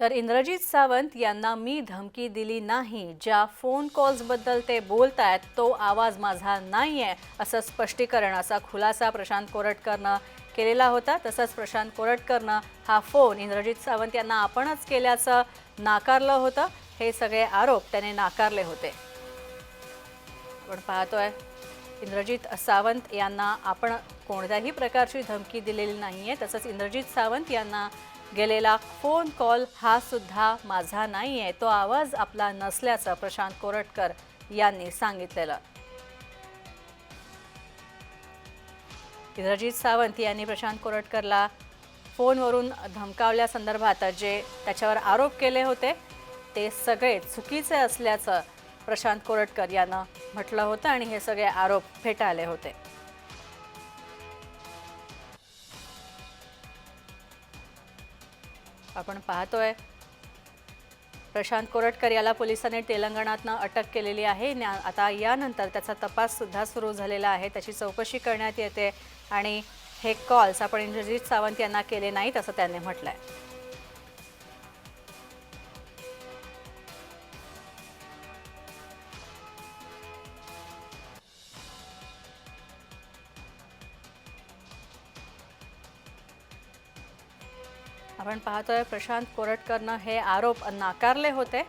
तर इंद्रजित सावंत यांना मी धमकी दिली नाही. ज्या फोन कॉल्सबद्दल ते बोलत आहेत तो आवाज माझा नाही आहे असं स्पष्टीकरण असा खुलासा प्रशांत कोरटकरनं केलेला होता. तसंच प्रशांत कोरटकरनं हा फोन इंद्रजित सावंत यांना आपणच केल्याचं नाकारलं होतं. हे सगळे आरोप त्याने नाकारले होते. आपण पाहतोय इंद्रजित सावंत यांना आपण कोणत्याही प्रकारची धमकी दिलेली नाही आहे तसंच इंद्रजित सावंत यांना गेलेला फोन कॉल हा सुद्धा माझा नाही आहे तो आवाज आपला नसल्याचं प्रशांत कोरटकर यांनी सांगितलेलं. इंद्रजित सावंत यांनी प्रशांत कोरटकरला फोनवरून धमकावल्यासंदर्भात जे त्याच्यावर आरोप केले होते ते सगळे चुकीचे असल्याचं प्रशांत कोरटकर यानं म्हटलं होतं आणि हे सगळे आरोप फेटाळले होते. आपण पाहतोय. प्रशांत कोरटकर याला पोलिसांनी तेलंगणातनं अटक केलेली आहे. न्या- आता यानंतर त्याचा तपास सुद्धा सुरू झालेला आहे. त्याची चौकशी करण्यात येते आणि हे कॉल्स आपण इंद्रजित सावंत यांना केले नाहीत असं त्यांनी म्हटलंय. आपण पाहतोय प्रशांत कोरटकरनं हे आरोप नाकारले होते.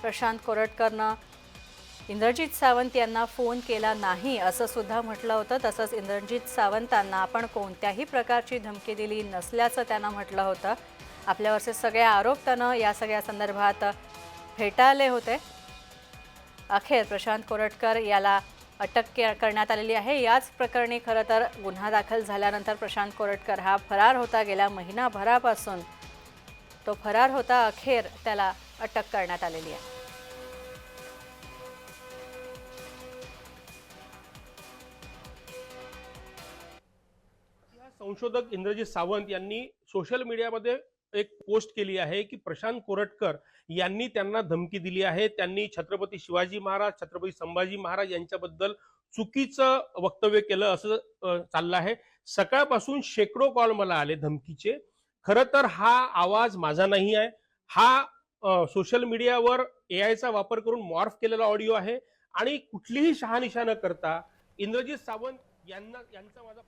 प्रशांत कोरटकरनं इंद्रजित सावंत यांना फोन केला नाही असं सुद्धा म्हटलं होतं. तसंच इंद्रजित सावंतांना आपण कोणत्याही प्रकारची धमकी दिली नसल्याचं त्यांना म्हटलं होतं. आपल्यावरचे सगळे आरोप त्यानं या सगळ्या संदर्भात फेटाळले होते. अखेर प्रशांत कोरटकर याला अटक के करण्यात आलेली आहे. याच प्रकरणी खरं तर गुन्हा दाखल झाल्यानंतर प्रशांत कोरटकर हा फरार होता गेल्या महिनाभरापासून. तो फरार होता अखेर त्याला अटक करण्यात आलेली आहे. संशोधक इंद्रजीत सावंत यांनी सोशल मीडियामध्ये एक पोस्ट केली आहे की प्रशांत कोरटकर यांनी त्यांना धमकी दिली आहे. त्यांनी छत्रपती शिवाजी महाराज छत्रपती संभाजी महाराज यांच्याबद्दल चुकीचं वक्तव्य केलं असं चाललं आहे. सकाळपासून शेकडो कॉल मला आले धमकीचे. खरं तर हा आवाज माझा नाही आहे. हा सोशल मीडियावर ए आयचा वापर करून मॉर्फ केलेला ऑडिओ आहे. आणि कुठलीही शहानिशा न करता इंद्रजित सावंत यांना यांचा माझा